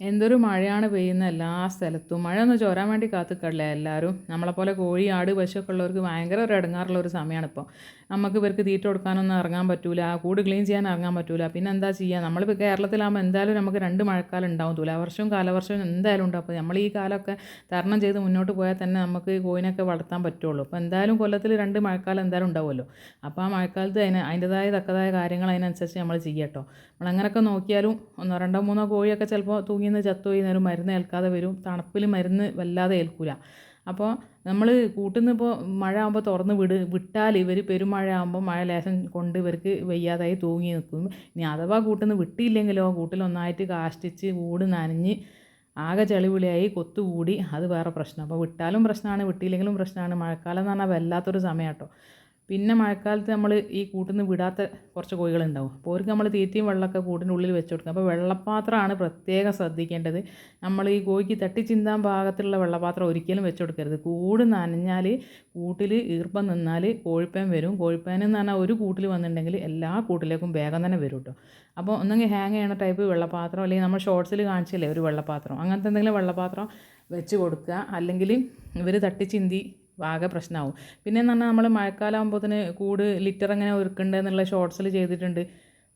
എന്തൊരു മഴയാണ് പെയ്യുന്നത് എല്ലാ സ്ഥലത്തും. മഴ ഒന്ന് ചോരാൻ വേണ്ടി കാത്തുക്കല്ലേ എല്ലാവരും? നമ്മളെപ്പോലെ കോഴി ആട് പശുവൊക്കെ ഉള്ളവർക്ക് ഭയങ്കര ഒരു ഇടങ്ങാറുള്ള ഒരു സമയമാണ് ഇപ്പോൾ നമുക്ക് ഇവർക്ക് തീറ്റ കൊടുക്കാനൊന്നും ഇറങ്ങാൻ പറ്റൂല കൂട് ക്ലീൻ ചെയ്യാൻ ഇറങ്ങാൻ പറ്റൂല. പിന്നെ എന്താ ചെയ്യുക നമ്മളിപ്പോൾ കേരളത്തിലാകുമ്പോൾ എന്തായാലും നമുക്ക് രണ്ട് മഴക്കാലം ഉണ്ടാവും തുലാവർഷവും കാലവർഷവും എന്തായാലും ഉണ്ടാവും. അപ്പോൾ നമ്മൾ ഈ കാലമൊക്കെ തരണം ചെയ്ത് മുന്നോട്ട് പോയാൽ തന്നെ നമുക്ക് കോഴിനൊക്കെ വളർത്താൻ പറ്റുള്ളൂ. അപ്പോൾ എന്തായാലും കൊല്ലത്തിൽ രണ്ട് മഴക്കാലം എന്തായാലും ഉണ്ടാവുമല്ലോ. അപ്പോൾ ആ മഴക്കാലത്ത് അതിന് അതിന്റെതായ തക്കതായ കാര്യങ്ങൾ അതിനനുസരിച്ച് നമ്മൾ ചെയ്യട്ടോ. നമ്മൾ അങ്ങനെയൊക്കെ നോക്കിയാലും ഒന്നോ രണ്ടോ മൂന്നോ കോഴിയൊക്കെ ചിലപ്പോൾ തൂങ്ങിന്ന് ചത്തുപോയി നേരം മരുന്ന് ഏൽക്കാതെ വരും. തണുപ്പിൽ മരുന്ന് വല്ലാതെ ഏൽക്കൂല. അപ്പോൾ നമ്മൾ കൂട്ടുന്ന ഇപ്പോൾ മഴ ആകുമ്പോൾ തുറന്ന് വിട് വിട്ടാൽ ഇവർ പെരുമഴ ആകുമ്പോൾ മഴ ലേശം കൊണ്ട് ഇവർക്ക് വയ്യാതായി തൂങ്ങി നിൽക്കും. ഇനി അഥവാ കൂട്ടുന്ന വിട്ടിയില്ലെങ്കിലോ കൂട്ടിൽ ഒന്നായിട്ട് കാഷ്ടിച്ച് കൂട് നനഞ്ഞ് ആകെ ചെളിവിളിയായി കൊത്തുകൂടി അത് വേറെ പ്രശ്നം. അപ്പോൾ വിട്ടാലും പ്രശ്നമാണ് വിട്ടിയില്ലെങ്കിലും പ്രശ്നമാണ്. മഴക്കാലം എന്ന് പറഞ്ഞാൽ വല്ലാത്തൊരു സമയം കേട്ടോ പിന്നെ മഴക്കാലത്ത് നമ്മൾ ഈ കൂട്ടിൽ വിടാത്ത കുറച്ച് കോഴികളുണ്ടാവും. അപ്പോൾ അവർക്ക് നമ്മൾ തീറ്റയും വെള്ളമൊക്കെ കൂട്ടിന്റെ ഉള്ളിൽ വെച്ച് കൊടുക്കുക അപ്പോൾ വെള്ളപ്പാത്രമാണ് പ്രത്യേകം ശ്രദ്ധിക്കേണ്ടത്. നമ്മൾ ഈ കോഴിക്ക് തട്ടി ചിന്താൻ പാകത്തിലുള്ള വെള്ളപാത്രം ഒരിക്കലും വെച്ച് കൊടുക്കരുത്. കൂട് നനഞ്ഞാൽ കൂട്ടിൽ ഈർപ്പം നിന്നാൽ കോഴിപ്പേൻ വരും. കോഴിപ്പേൻ എന്ന് പറഞ്ഞാൽ ഒരു കൂട്ടിൽ വന്നിട്ടുണ്ടെങ്കിൽ എല്ലാ കൂട്ടിലേക്കും വേഗം തന്നെ വരും കേട്ടോ. അപ്പോൾ ഒന്നെങ്കിൽ ഹാങ് ചെയ്യണ ടൈപ്പ് വെള്ളപാത്രം അല്ലെങ്കിൽ നമ്മൾ ഷോർട്സിൽ കാണിച്ചില്ലേ ഒരു വെള്ളപാത്രം. അങ്ങനത്തെ എന്തെങ്കിലും വെള്ളപാത്രം വെച്ച് കൊടുക്കുക. അല്ലെങ്കിൽ ഇവർ തട്ടി ചിന്തി ആകെ പ്രശ്നമാവും പിന്നെ എന്ന് പറഞ്ഞാൽ നമ്മൾ മഴക്കാലം തന്നെ കൂട് ലിറ്റർ എങ്ങനെ ഒരുക്കുന്നുണ്ട് എന്നുള്ള ഷോർട്സിൽ ചെയ്തിട്ടുണ്ട്.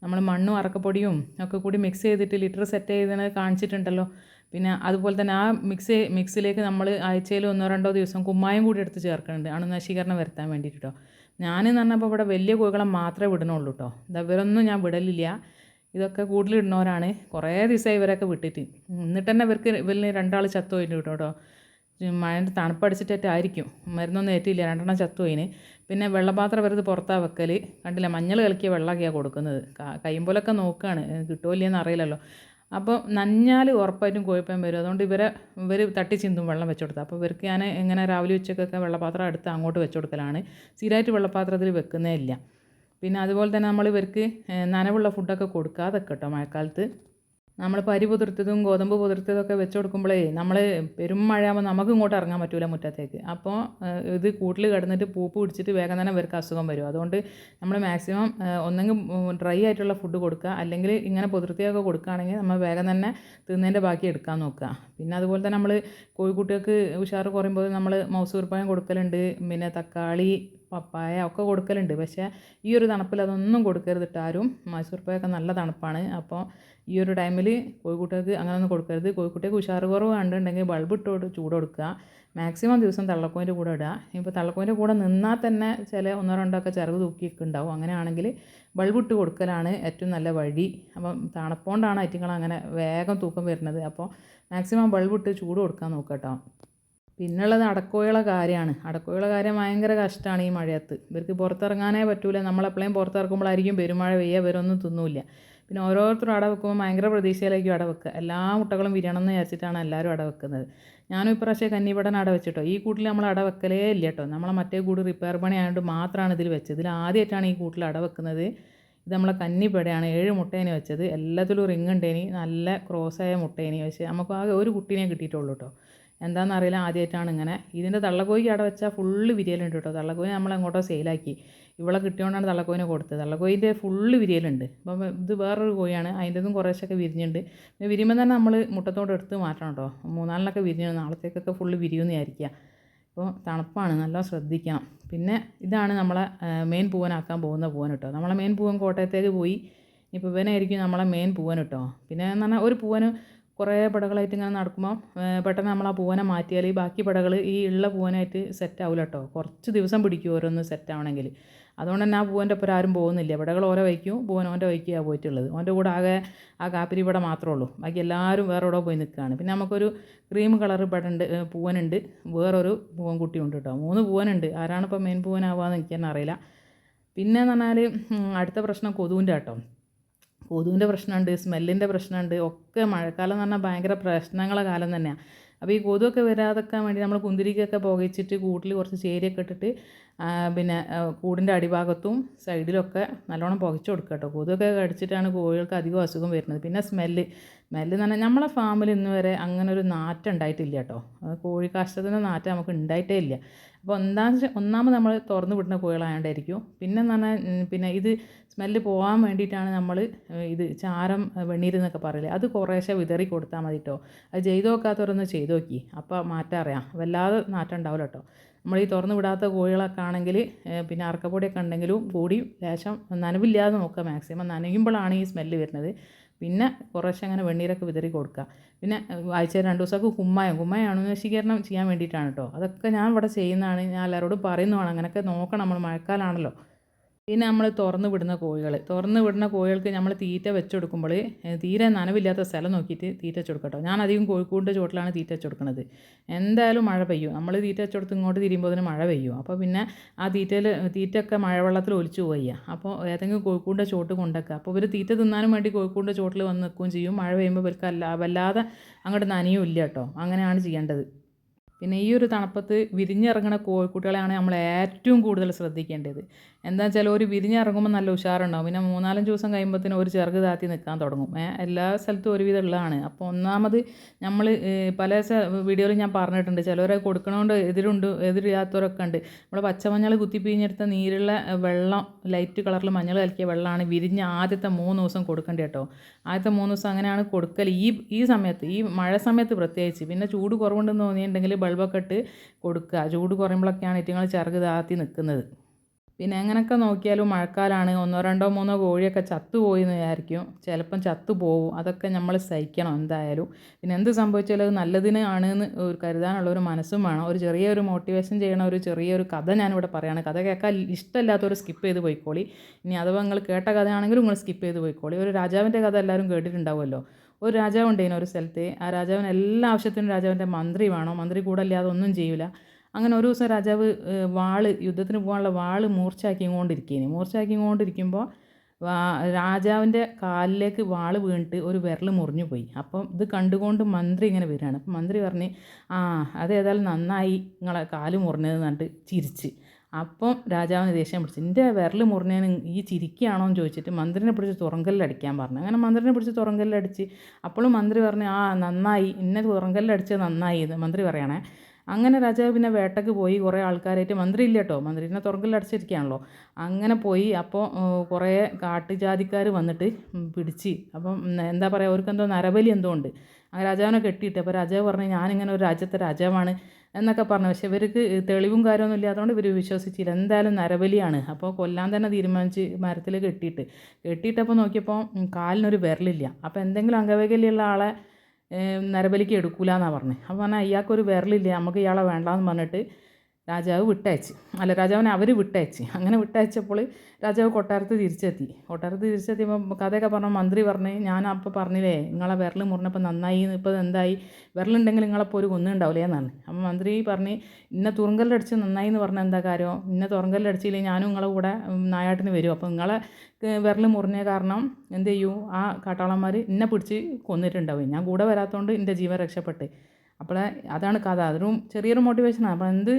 നമ്മൾ മണ്ണും അറക്കപ്പൊടിയും ഒക്കെ കൂടി മിക്സ് ചെയ്തിട്ട് ലിറ്റർ സെറ്റ് ചെയ്തത് കാണിച്ചിട്ടുണ്ടല്ലോ. പിന്നെ അതുപോലെ തന്നെ ആ മിക്സ് മിക്സിലേക്ക് നമ്മൾ ആഴ്ചയിൽ ഒന്നോ രണ്ടോ ദിവസം കുമ്മായം കൂടി എടുത്ത് ചേർക്കുന്നുണ്ട് അണുനശീകരണം വരുത്താൻ വേണ്ടിയിട്ട് കേട്ടോ ഞാനെന്ന് പറഞ്ഞപ്പോൾ ഇവിടെ വലിയ കോഴികളെ മാത്രമേ വിടണുള്ളൂ കേട്ടോ ഇവരൊന്നും ഞാൻ വിടലില്ല. ഇതൊക്കെ കൂടുതലിടുന്നവരാണ്. കുറേ ദിവസമായി ഇവരൊക്കെ വിട്ടിട്ട്. എന്നിട്ട് തന്നെ ഇവർക്ക് ഇവരിൽ രണ്ടാൾ ചത്തു പോയിട്ട് കേട്ടോ മഴന്റെ തണുപ്പടിച്ചിട്ടായിരിക്കും മരുന്നൊന്നും ഏറ്റില്ല. രണ്ടെണ്ണം ചത്തുപോയിന്. പിന്നെ വെള്ളപാത്രം വെറുതെ പുറത്താണ് വെക്കൽ കണ്ടില്ല? മഞ്ഞൾ കലക്കിയ വെള്ളമൊക്കെയാണ് കൊടുക്കുന്നത്. കയ്യുമ്പോലൊക്കെ നോക്കുകയാണ് കിട്ടുമോ ഇല്ലയെന്ന് അറിയില്ലല്ലോ. അപ്പോൾ നഞ്ഞാൽ ഉറപ്പായിട്ടും കുഴപ്പം വരും. അതുകൊണ്ട് ഇവരെ ഇവർ തട്ടി ചിന്തും വെള്ളം വെച്ച് അപ്പോൾ ഇവർക്ക് ഞാൻ ഇങ്ങനെ രാവിലെ ഉച്ചക്കൊക്കെ വെള്ളപാത്രം എടുത്ത് അങ്ങോട്ട് വെച്ച് കൊടുക്കലാണ്. സ്ഥിരമായിട്ട് വെള്ളപാത്രത്തിൽ വെക്കുന്നേ ഇല്ല. പിന്നെ അതുപോലെ തന്നെ നമ്മൾ ഇവർക്ക് നനവുള്ള ഫുഡൊക്കെ കൊടുക്കാതെ കേട്ടോ മഴക്കാലത്ത്. നമ്മൾ പരി പുതിർത്തതും ഗോതമ്പ് പുതിർത്തതൊക്കെ വെച്ച് കൊടുക്കുമ്പോഴേ നമ്മൾ പെരും മഴയാകുമ്പോൾ നമുക്ക് ഇങ്ങോട്ട് ഇറങ്ങാൻ പറ്റില്ല മുറ്റത്തേക്ക്. അപ്പോൾ ഇത് കൂട്ടിൽ കിടന്നിട്ട് പൂപ്പ് പിടിച്ചിട്ട് വേഗം തന്നെ ഇവർക്ക് അസുഖം വരും. അതുകൊണ്ട് നമ്മൾ മാക്സിമം ഒന്നെങ്കിൽ ഡ്രൈ ആയിട്ടുള്ള ഫുഡ് കൊടുക്കുക. അല്ലെങ്കിൽ ഇങ്ങനെ പുതിർത്തിയൊക്കെ കൊടുക്കുകയാണെങ്കിൽ നമ്മൾ വേഗം തന്നെ തിന്നതിന്റെ ബാക്കി എടുക്കാൻ നോക്കുക. പിന്നെ അതുപോലെ തന്നെ നമ്മൾ കോഴിക്കുട്ടികൾക്ക് ഉഷാറ് കുറയുമ്പോൾ നമ്മൾ മൗസൂർപ്പായം കൊടുക്കലുണ്ട്. പിന്നെ തക്കാളി പപ്പായ ഒക്കെ കൊടുക്കലുണ്ട്. പക്ഷേ ഈ ഒരു തണുപ്പിൽ അതൊന്നും കൊടുക്കരുത് ആരും മൈസൂർ പായൊക്കെ നല്ല തണുപ്പാണ്. അപ്പോൾ ഈ ഒരു ടൈമിൽ കോഴിക്കുട്ടികൾക്ക് അങ്ങനെ ഒന്നും കൊടുക്കരുത്. കോഴിക്കുട്ടികൾക്ക് ഉഷാറ് കുറവ് കണ്ടിട്ടുണ്ടെങ്കിൽ ബൾബ് ഇട്ടോട്ട് ചൂട് കൊടുക്കുക. മാക്സിമം ദിവസം തള്ളക്കോയിന്റെ കൂടെ ഇടുക. ഇപ്പോൾ തള്ളക്കോയിന്റെ കൂടെ നിന്നാൽ തന്നെ ചില ഒന്നോ രണ്ടോ ഒക്കെ ചിറക് തൂക്കിയൊക്കെ ഉണ്ടാവും. അങ്ങനെയാണെങ്കിൽ ബൾബ് ഇട്ട് കൊടുക്കലാണ് ഏറ്റവും നല്ല വഴി. അപ്പം തണുപ്പോണ്ടാണ് ഐറ്റങ്ങൾ അങ്ങനെ വേഗം തൂക്കം വരുന്നത്. അപ്പോൾ മാക്സിമം ബൾബ് ഇട്ട് ചൂട് കൊടുക്കാൻ നോക്കുക കേട്ടോ. പിന്നുള്ളത് അടക്കോയുള്ള കാര്യമാണ്. അടക്കോയുള്ള കാര്യം ഭയങ്കര കഷ്ടമാണ് ഈ മഴയത്ത്. ഇവർക്ക് പുറത്തിറങ്ങാനേ പറ്റൂല. നമ്മളെപ്പോഴും പുറത്തിറക്കുമ്പോഴായിരിക്കും പെരുമഴ പെയ്യുക ഇവരൊന്നും തിന്നൂല്ല. പിന്നെ ഓരോരുത്തരും അട വെക്കുമ്പോൾ ഭയങ്കര പ്രതീക്ഷയിലായിരിക്കും അട വെക്കുക. എല്ലാ മുട്ടകളും വിരണം എന്ന് വിചാരിച്ചിട്ടാണ് എല്ലാവരും അട വെക്കുന്നത്. ഞാനും ഇപ്രാവശ്യം കന്നിപടൻ അട വെച്ചിട്ടോ. ഈ കൂട്ടിൽ നമ്മൾ അട വെക്കലേ ഇല്ല കേട്ടോ. നമ്മളെ മറ്റേ കൂട് റിപ്പയർ പണി ആയതുകൊണ്ട് മാത്രമാണ് ഇതിൽ വെച്ചത്. ഇതിൽ ആദ്യമായിട്ടാണ് ഈ കൂട്ടിൽ അട വെക്കുന്നത്. ഇത് നമ്മളെ കന്നിപ്പടയാണ് ഏഴ് മുട്ടേനെ വെച്ചത്. എല്ലാത്തിലും റിങ് ഉണ്ടേനി. നല്ല ക്രോസായ മുട്ടേനി. പക്ഷേ നമുക്ക് ആകെ ഒരു കുട്ടീനെ കിട്ടിയിട്ടുള്ളൂ കേട്ടോ. എന്താണെന്നറിയില്ല ആദ്യമായിട്ടാണ് ഇങ്ങനെ ഇതിന്റെ തള്ളക്കോയിക്ക് അവിടെ വെച്ചാൽ ഫുള്ള് വിരിയലുണ്ട് കേട്ടോ. തള്ളക്കോയി നമ്മൾ അങ്ങോട്ടോ സെയിലാക്കി. ഇവളെ കിട്ടിയോണ്ടാണ് തള്ളക്കോയിനെ കൊടുത്തത്. തള്ളക്കോയിന്റെ ഫുള്ള് വിരിയലുണ്ട്. അപ്പം ഇത് വേറൊരു കോഴിയാണ്. അതിന്റെതും കുറേശ്ശൊക്കെ വിരിഞ്ഞുണ്ട്. വിരിയുമ്പോൾ തന്നെ നമ്മൾ മുട്ടത്തോട് എടുത്ത് മാറ്റണം കേട്ടോ. മൂന്നാലിനൊക്കെ വിരിഞ്ഞു നാളത്തേക്കൊക്കെ ഫുള്ള് വിരിയുമെന്ന് വിചാരിക്കുക അപ്പോൾ തണുപ്പാണ്. നല്ല ശ്രദ്ധിക്കണം. പിന്നെ ഇതാണ് നമ്മളെ മെയിൻ പൂവനാക്കാൻ പോകുന്ന പൂവൻ കേട്ടോ. നമ്മളെ മെയിൻ പൂവൻ കോട്ടയത്തേക്ക് പോയി ഇപ്പോൾ ഇവനായിരിക്കും നമ്മളെ മെയിൻ പൂവൻ കേട്ടോ. പിന്നെ എന്ന് പറഞ്ഞാൽ ഒരു പൂവന് കുറേ പടകളായിട്ട് ഇങ്ങനെ നടക്കുമ്പോൾ പെട്ടെന്ന് നമ്മൾ ആ പൂവനെ മാറ്റിയാൽ ഈ ബാക്കി പടകൾ ഈ ഉള്ള പൂവനായിട്ട് സെറ്റ് ആവില്ല കേട്ടോ കുറച്ച് ദിവസം പിടിക്കും ഓരോന്ന് സെറ്റ് ആവണമെങ്കിൽ അതുകൊണ്ട് തന്നെ ആ പൂവന്റെ ഒപ്പം ആരും പോകുന്നില്ല. പടകൾ ഓരോ വയ്ക്കും പൂവൻ ഓന്റെ വയ്ക്കുകയാണ് പോയിട്ടുള്ളത്. ഓന്റെ കൂടെ ആകെ ആ കാപ്പിരി പട മാത്രമേ ഉള്ളൂ. ബാക്കി എല്ലാവരും വേറെ എവിടെ പോയി നിൽക്കുകയാണ്. പിന്നെ നമുക്കൊരു ക്രീം കളർ പടുണ്ട് പൂവനുണ്ട്. വേറൊരു പൂവൻ കുട്ടിയുണ്ട് കേട്ടോ. മൂന്ന് പൂവനുണ്ട്. ആരാണിപ്പോൾ മെയിൻ പൂവനാവുകയെന്ന് എനിക്ക് തന്നെ അറിയില്ല. പിന്നെ എന്ന് പറഞ്ഞാൽ അടുത്ത പ്രശ്നം കൊതുവിന്റെ കേട്ടോ കൊതുവിന്റെ പ്രശ്നമുണ്ട് സ്മെല്ലിന്റെ പ്രശ്നമുണ്ട് ഒക്കെ മഴക്കാലം എന്ന് പറഞ്ഞാൽ ഭയങ്കര പ്രശ്നങ്ങളെ കാലം തന്നെയാണ് അപ്പോൾ ഈ കൊതുകൊക്കെ വരാതെക്കാൻ വേണ്ടി നമ്മൾ കുന്തിരിക്കൊക്കെ പുകച്ചിട്ട് കൂട്ടിൽ കുറച്ച് ചേരിയൊക്കെ ഇട്ടിട്ട് പിന്നെ കൂടിന്റെ അടിഭാഗത്തും സൈഡിലൊക്കെ നല്ലോണം പുകച്ച് കൊടുക്കുക കേട്ടോ. കൊതുകൊക്കെ കടിച്ചിട്ടാണ് കോഴികൾക്ക് അധികം അസുഖം വരുന്നത്. പിന്നെ സ്മെല്ല് സ്മെല്ല് പറഞ്ഞാൽ നമ്മളെ ഫാമിൽ ഇന്ന് വരെ അങ്ങനെ ഒരു നാറ്റം ഉണ്ടായിട്ടില്ല കേട്ടോ. കോഴി കാഷ്ടത്തിന്റെ നാറ്റം നമുക്ക് ഉണ്ടായിട്ടേ ഇല്ല. അപ്പോൾ ഒന്നാം ഒന്നാമത് നമ്മൾ തുറന്നു വിടുന്ന കോഴികളായതുകൊണ്ടായിരിക്കും പിന്നെ എന്ന് പറഞ്ഞാൽ പിന്നെ ഇത് സ്മെല്ല് പോകാൻ വേണ്ടിയിട്ടാണ് നമ്മൾ ഇത് ചാരം വെണ്ണീർ എന്നൊക്കെ പറയില്ലേ അത് കുറേശ്ശെ വിതറി കൊടുത്താൽ മതി കേട്ടോ അത് ചെയ്ത് നോക്കാത്തവരൊന്ന് ചെയ്തു നോക്കി. അപ്പോൾ മാറ്റം അറിയാം. വല്ലാതെ നാറ്റം ഉണ്ടാവില്ല കേട്ടോ നമ്മൾ ഈ തുറന്നു വിടാത്ത കോഴികളൊക്കെ ആണെങ്കിൽ പിന്നെ അറക്കപ്പൊടിയൊക്കെ ഉണ്ടെങ്കിലും കൂടി ലേശം നനവില്ലാതെ നോക്കുക മാക്സിമം നനയുമ്പോഴാണ് ഈ സ്മെല്ല് വരുന്നത്. പിന്നെ കുറേശ്ശെ അങ്ങനെ വെണ്ണീരൊക്കെ വിതറി കൊടുക്കുക. പിന്നെ ആഴ്ച രണ്ട് ദിവസമൊക്കെ കുമ്മായം കുമ്മായം അണുനശീകരണം ചെയ്യാൻ വേണ്ടിയിട്ടാണ് കേട്ടോ. അതൊക്കെ ഞാൻ ഇവിടെ ചെയ്യുന്നതാണ്. ഞാൻ എല്ലാവരോടും പറയുന്നതാണ്. അങ്ങനെയൊക്കെ നോക്കണം നമ്മൾ. മഴക്കാലമാണല്ലോ പിന്നെ നമ്മൾ തുറന്ന് വിടുന്ന കോഴികൾ തുറന്ന് വിടുന്ന കോഴികൾക്ക് നമ്മൾ തീറ്റ വെച്ച് കൊടുക്കുമ്പോൾ തീരെ നനവില്ലാത്ത സ്ഥലം നോക്കിയിട്ട് തീറ്റ വെച്ച് കൊടുക്കട്ടോ ഞാൻ അധികം കോഴിക്കൂടിന്റെ ചുവട്ടിലാണ് തീറ്റ വെച്ച് കൊടുക്കുന്നത് എന്തായാലും മഴ പെയ്യും. നമ്മൾ തീറ്റ വെച്ച് കൊടുത്ത് ഇങ്ങോട്ട് തിരിയുമ്പോൾ അതിന് മഴ പെയ്യും. അപ്പോൾ പിന്നെ ആ തീറ്റയിൽ തീറ്റയൊക്കെ മഴവെള്ളത്തിൽ ഒലിച്ചു പോയി അപ്പോൾ ഏതെങ്കിലും കോഴിക്കൂടിന്റെ ചുവട്ട് കൊണ്ടൊക്കെ. അപ്പോൾ ഇവർ തീറ്റ തിന്നാനും വേണ്ടി കോഴിക്കൂടിന്റെ ചുവട്ടിൽ വന്ന് നിൽക്കുകയും ചെയ്യും. മഴ പെയ്യുമ്പോൾ ഇവർക്ക് അല്ല വല്ലാതെ അങ്ങോട്ട് നനയും ഇല്ല കേട്ടോ അങ്ങനെയാണ് ചെയ്യേണ്ടത്. പിന്നെ ഈ ഒരു തണുപ്പത്ത് വിരിഞ്ഞിറങ്ങുന്ന കോഴിക്കുട്ടികളെയാണ് നമ്മൾ ഏറ്റവും കൂടുതൽ ശ്രദ്ധിക്കേണ്ടത്. എന്താ വെച്ചാൽ ഒരു വിരിഞ്ഞിറങ്ങുമ്പോൾ നല്ല ഉഷാറുണ്ടാവും. പിന്നെ മൂന്നാലഞ്ച് ദിവസം കഴിയുമ്പോഴത്തേനും ഒരു ചെറുക് താത്തി നിൽക്കാൻ തുടങ്ങും. എല്ലാ സ്ഥലത്തും ഒരുവിധം ഉള്ളതാണ് അപ്പോൾ ഒന്നാമത് നമ്മൾ പല വീഡിയോയിൽ ഞാൻ പറഞ്ഞിട്ടുണ്ട്. ചിലവരെ കൊടുക്കണോണ്ട് എതിരുണ്ട് എതിരില്ലാത്തവരൊക്കെ ഉണ്ട്. നമ്മൾ പച്ചമഞ്ഞൾ കുത്തിപ്പിഴിഞ്ഞെടുത്ത നീരുള്ള വെള്ളം ലൈറ്റ് കളറിൽ മഞ്ഞൾ കലക്കിയ വെള്ളമാണ് വിരിഞ്ഞ ആദ്യത്തെ മൂന്ന് ദിവസം കൊടുക്കേണ്ടത് കേട്ടോ. ആദ്യത്തെ മൂന്ന് ദിവസം അങ്ങനെയാണ് കൊടുക്കൽ ഈ ഈ സമയത്ത് ഈ മഴ സമയത്ത് പ്രത്യേകിച്ച്. പിന്നെ ചൂട് കുറവുണ്ടെന്ന് തോന്നിയിട്ടുണ്ടെങ്കിൽ ബൾബൊക്കെ ഇട്ട് കൊടുക്കുക. ചൂട് കുറയുമ്പോഴൊക്കെയാണ് ഏറ്റവും ചിറക് താത്തി നിൽക്കുന്നത്. പിന്നെ എങ്ങനെയൊക്കെ നോക്കിയാലും മഴക്കാലമാണ് ഒന്നോ രണ്ടോ മൂന്നോ കോഴിയൊക്കെ ചത്തുപോയി എന്ന് വിചാരിക്കും. ചിലപ്പം ചത്തുപോകും അതൊക്കെ നമ്മൾ സഹിക്കണം എന്തായാലും. പിന്നെ എന്ത് സംഭവിച്ചാലും അത് നല്ലതിന് ആണ് എന്ന് ഒരു കരുതാനുള്ള ഒരു മനസ്സും വേണം. ഒരു ചെറിയൊരു മോട്ടിവേഷൻ ചെയ്യണ ഒരു ചെറിയൊരു കഥ ഞാനിവിടെ പറയുകയാണ് കഥ കേൾക്കാൻ ഇഷ്ടമില്ലാത്തവർ സ്കിപ്പ് ചെയ്ത് പോയിക്കോളി. ഇനി അഥവാ നിങ്ങൾ കേട്ട കഥയാണെങ്കിലും നിങ്ങൾ സ്കിപ്പ് ചെയ്ത് പോയിക്കോളി. ഒരു രാജാവിന്റെ കഥ എല്ലാവരും കേട്ടിട്ടുണ്ടാവുമല്ലോ. ഒരു രാജാവ് ഉണ്ടായിരുന്നു ഒരു സ്ഥലത്ത്. ആ രാജാവിന് എല്ലാ ആവശ്യത്തിനും രാജാവിന്റെ മന്ത്രി വേണം. മന്ത്രി കൂടല്ലാതെ ഒന്നും ചെയ്യില്ല അങ്ങനെ ഒരു ദിവസം രാജാവ് വാൾ യുദ്ധത്തിന് പോകാനുള്ള വാൾ മൂർച്ചയാക്കിക്കൊണ്ടിരിക്കുകയാണ് മൂർച്ചയാക്കിക്കൊണ്ടിരിക്കുമ്പോൾ രാജാവിന്റെ കാലിലേക്ക് വാൾ വീണിട്ട് ഒരു വിരൽ മുറിഞ്ഞു പോയി. അപ്പം ഇത് കണ്ടുകൊണ്ട് മന്ത്രി ഇങ്ങനെ വരികയാണ്. അപ്പം മന്ത്രി പറഞ്ഞ് ആ അത് ഏതായാലും നന്നായി നിങ്ങളെ കാൽ മുറിഞ്ഞതെന്ന് പറഞ്ഞിട്ട് ചിരിച്ച്. അപ്പം രാജാവിന് ദേഷ്യം പിടിച്ചു എന്റെ വിരൽ മുറിഞ്ഞതിന് ഈ ചിരിക്കുകയാണോ എന്ന് ചോദിച്ചിട്ട് മന്ത്രിനെ പിടിച്ച് തുറങ്കല്ലടിക്കാൻ പറഞ്ഞു. അങ്ങനെ മന്ത്രിനെ പിടിച്ച് തുറങ്കല്ലടിച്ച് അപ്പോഴും മന്ത്രി പറഞ്ഞു ആ നന്നായി ഇന്നെ തുറങ്കല്ലടിച്ചത് നന്നായി എന്ന് മന്ത്രി പറയണേ. അങ്ങനെ രാജാവ് പിന്നെ വേട്ടയ്ക്ക് പോയി കുറേ ആൾക്കാരായിട്ട് മന്ത്രി ഇല്ല കേട്ടോ മന്ത്രിനെ തുറങ്കലിലടച്ചിരിക്കുകയാണല്ലോ അങ്ങനെ പോയി അപ്പോൾ കുറേ കാട്ടുജാതിക്കാർ വന്നിട്ട് പിടിച്ചു. അപ്പം എന്താ പറയുക അവർക്ക് എന്തോ നരബലി എന്തോ ഉണ്ട്. അങ്ങനെ രാജാവിനെ കെട്ടിയിട്ട് അപ്പോൾ രാജാവ് പറഞ്ഞു ഞാനിങ്ങനെ ഒരു രാജ്യത്തെ രാജാവാണ് എന്നൊക്കെ പറഞ്ഞു. പക്ഷേ ഇവർക്ക് തെളിവും കാര്യമൊന്നും ഇല്ലാത്തതുകൊണ്ട് ഇവർ വിശ്വസിച്ചില്ല. എന്തായാലും നരബലിയാണ്. അപ്പോൾ കൊല്ലാൻ തന്നെ തീരുമാനിച്ച് മരത്തിൽ കെട്ടിയിട്ട്. കെട്ടിയിട്ടപ്പോൾ നോക്കിയപ്പോൾ കാലിനൊരു വിരലില്ല. അപ്പോൾ എന്തെങ്കിലും അംഗവൈകല്യമുള്ള ആളെ നരബലിക്ക് എടുക്കൂല എന്നാണ് പറഞ്ഞത് അപ്പോൾ പറഞ്ഞാൽ ഇയാൾക്കൊരു വിരലില്ല നമുക്ക് ഇയാളെ വേണ്ടാന്ന് പറഞ്ഞിട്ട് രാജാവ് വിട്ടയച്ച്. അല്ല രാജാവിനെ അവർ വിട്ടയച്ച്. അങ്ങനെ വിട്ടയച്ചപ്പോൾ രാജാവ് കൊട്ടാരത്ത് തിരിച്ചെത്തി. കൊട്ടാരത്ത് തിരിച്ചെത്തിയപ്പോൾ കഥയൊക്കെ പറഞ്ഞ മന്ത്രി പറഞ്ഞ് ഞാൻ അപ്പോൾ പറഞ്ഞില്ലേ നിങ്ങളെ വിരൽ മുറിഞ്ഞപ്പോൾ നന്നായി ഇപ്പോൾ എന്തായി? വിരലുണ്ടെങ്കിൽ നിങ്ങളപ്പോൾ ഒരു കൊന്നുണ്ടാവില്ലേ എന്നാണ് അപ്പോൾ മന്ത്രി പറഞ്ഞ് ഇന്ന തുറങ്കല്ലടിച്ച് നന്നായി എന്ന് പറഞ്ഞാൽ എന്താ കാര്യം? ഇന്ന തുറങ്കല്ലടിച്ചില്ലേ ഞാനും നിങ്ങളെ കൂടെ നായാട്ടിന് വരും. അപ്പോൾ നിങ്ങളെ വിരൽ മുറിഞ്ഞ കാരണം എന്ത് ചെയ്യൂ? ആ കാട്ടാളന്മാർ എന്നെ പിടിച്ച് കൊന്നിട്ടുണ്ടാവും. ഞാൻ കൂടെ വരാത്തതുകൊണ്ട് എന്റെ ജീവൻ രക്ഷപ്പെട്ട്. അപ്പോൾ അതാണ് കഥ. അതൊരു ചെറിയൊരു മോട്ടിവേഷനാണ് അപ്പോൾ എന്ത്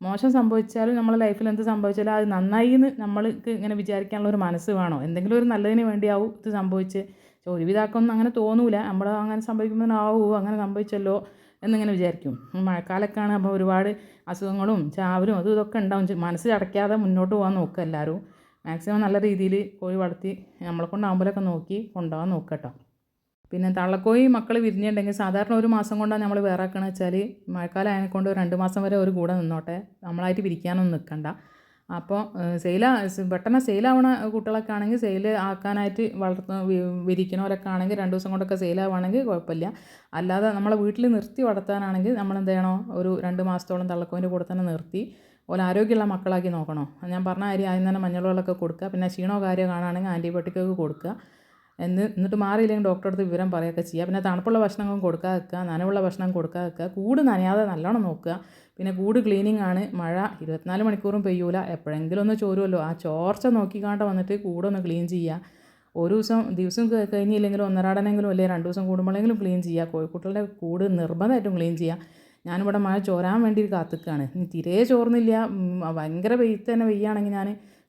മോശം സംഭവിച്ചാലും നമ്മളെ ലൈഫിൽ എന്ത് സംഭവിച്ചാലും അത് നന്നായി എന്ന് നമ്മൾക്ക് ഇങ്ങനെ വിചാരിക്കാനുള്ള ഒരു മനസ്സ് വേണോ? എന്തെങ്കിലും ഒരു നല്ലതിന് വേണ്ടിയാവും ഇത് സംഭവിച്ച്. ഒരുവിധാക്കൊന്നും അങ്ങനെ തോന്നൂല. നമ്മൾ അങ്ങനെ സംഭവിക്കുമ്പോൾ ആവൂ അങ്ങനെ സംഭവിച്ചല്ലോ എന്നിങ്ങനെ വിചാരിക്കും. മഴക്കാലമൊക്കെയാണ് അപ്പോൾ ഒരുപാട് അസുഖങ്ങളും ചാവലും അതും ഇതൊക്കെ ഉണ്ടാവും. മനസ്സ് അടയ്ക്കാതെ മുന്നോട്ട് പോകാൻ നോക്കുക എല്ലാവരും മാക്സിമം നല്ല രീതിയിൽ കോഴി വളർത്തി നമ്മളെ കൊണ്ടാകുമ്പോഴൊക്കെ നോക്കി കൊണ്ടുപോകാൻ നോക്കുക പിന്നെ തള്ളക്കോഴി മക്കൾ വിരിഞ്ഞിട്ടുണ്ടെങ്കിൽ സാധാരണ ഒരു മാസം കൊണ്ടാണ് നമ്മൾ വേറെ ആക്കണമെന്ന് വെച്ചാൽ മഴക്കാലം ആയതുകൊണ്ട് രണ്ട് മാസം വരെ ഒരു കൂടെ നിന്നോട്ടെ. നമ്മളായിട്ട് വിരിക്കാനൊന്നും നിൽക്കണ്ട അപ്പോൾ സെയിൽ പെട്ടെന്ന് സെയിലാവണ കുട്ടികളൊക്കെ ആണെങ്കിൽ സെയിൽ ആക്കാനായിട്ട് വളർത്ത് വിരിക്കണവരൊക്കെ ആണെങ്കിൽ രണ്ട് ദിവസം കൊണ്ടൊക്കെ സെയിലാവുകയാണെങ്കിൽ കുഴപ്പമില്ല. അല്ലാതെ നമ്മളെ വീട്ടിൽ നിർത്തി വളർത്താനാണെങ്കിൽ നമ്മൾ എന്ത് ചെയ്യണോ ഒരു രണ്ട് മാസത്തോളം തള്ളക്കോന്റെ കൂടെ തന്നെ നിർത്തി ഓല ആരോഗ്യമുള്ള മക്കളാക്കി നോക്കണോ? ഞാൻ പറഞ്ഞ കാര്യം ആദ്യം തന്നെ മഞ്ഞൾ വെള്ളമൊക്കെ കൊടുക്കുക. പിന്നെ ക്ഷീണോ കാര്യമോ കാണുകയാണെങ്കിൽ ആന്റിബയോട്ടിക്കൊക്കെ കൊടുക്കുക. എന്ന് എന്നിട്ട് മാറിയില്ലെങ്കിൽ ഡോക്ടറെ അടുത്ത് വിവരം പറയുകയൊക്കെ ചെയ്യുക. പിന്നെ തണുപ്പുള്ള ഭക്ഷണങ്ങളും കൊടുക്കാതെ വെക്കുക നനവുള്ള ഭക്ഷണം കൊടുക്കാതെ വെക്കുക. കൂട് നനയാതെ നല്ലോണം നോക്കുക. പിന്നെ കൂട് ക്ലീനിങ് ആണ്. മഴ ഇരുപത്തിനാല് മണിക്കൂറും പെയ്യൂല. എപ്പോഴെങ്കിലും ഒന്ന് ചോരുമല്ലോ ആ ചോർച്ച നോക്കിക്കാണ്ട് വന്നിട്ട് കൂടൊന്ന് ക്ലീൻ ചെയ്യുക. ഒരു ദിവസം ദിവസം കഴിഞ്ഞില്ലെങ്കിലും ഒന്നരാടനെങ്കിലും അല്ലെങ്കിൽ രണ്ട് ദിവസം കൂടുമ്പോഴെങ്കിലും ക്ലീൻ ചെയ്യുക. കോഴിക്കുട്ടികളുടെ കൂട് നിർബന്ധമായിട്ടും ക്ലീൻ ചെയ്യുക. ഞാനിവിടെ മഴ ചോരാൻ വേണ്ടി കാത്തുക്കാണ്. തീരെ ചോർന്നില്ല. ഭയങ്കര വെയിറ്റ് തന്നെ വെയ്യാണെങ്കിൽ ഞാൻ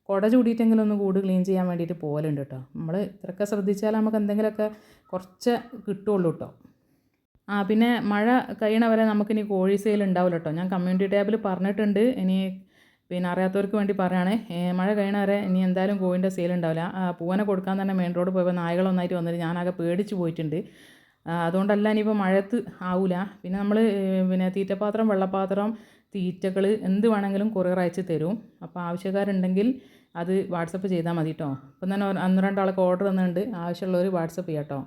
കുട ചൂടിയിട്ടെങ്കിലും ഒന്ന് കൂട് ക്ലീൻ ചെയ്യാൻ വേണ്ടിയിട്ട് പോകലുണ്ട് കേട്ടോ നമ്മൾ ഇത്രയൊക്കെ ശ്രദ്ധിച്ചാൽ നമുക്ക് എന്തെങ്കിലുമൊക്കെ കുറച്ച് കിട്ടുള്ളൂ കേട്ടോ ആ പിന്നെ മഴ കഴിയണ വരെ നമുക്കിനി കോഴി സെയിൽ ഉണ്ടാവില്ല കേട്ടോ ഞാൻ കമ്മ്യൂണിറ്റി ടാബിൽ പറഞ്ഞിട്ടുണ്ട്. ഇനി പിന്നെ അറിയാത്തവർക്ക് വേണ്ടി പറയുകയാണ് മഴ കഴിയണ വരെ ഇനി എന്തായാലും കോഴിന്റെ സെയിൽ ഉണ്ടാവില്ല പൂവനെ കൊടുക്കാൻ തന്നെ മെയിൻ റോഡ് പോയപ്പോൾ നായകളൊന്നായിട്ട് വന്നിട്ട് ഞാനാകെ പേടിച്ച് പോയിട്ടുണ്ട്. അതുകൊണ്ടല്ല ഇനിയിപ്പോൾ മഴയത്ത് ആവില്ല പിന്നെ നമ്മൾ പിന്നെ തീറ്റപാത്രം വെള്ളപ്പാത്രം തീറ്റകൾ എന്ത് വേണമെങ്കിലും കൊറിയർ അയച്ച് തരും. അപ്പോൾ ആവശ്യക്കാരുണ്ടെങ്കിൽ അത് വാട്സപ്പ് ചെയ്താൽ മതി കേട്ടോ. ഇപ്പം തന്നെ ഒന്ന് രണ്ടാൾക്ക് ഓർഡർ തന്നിട്ടുണ്ട്. ആവശ്യമുള്ളവർ വാട്സപ്പ് ചെയ്യാം കേട്ടോ.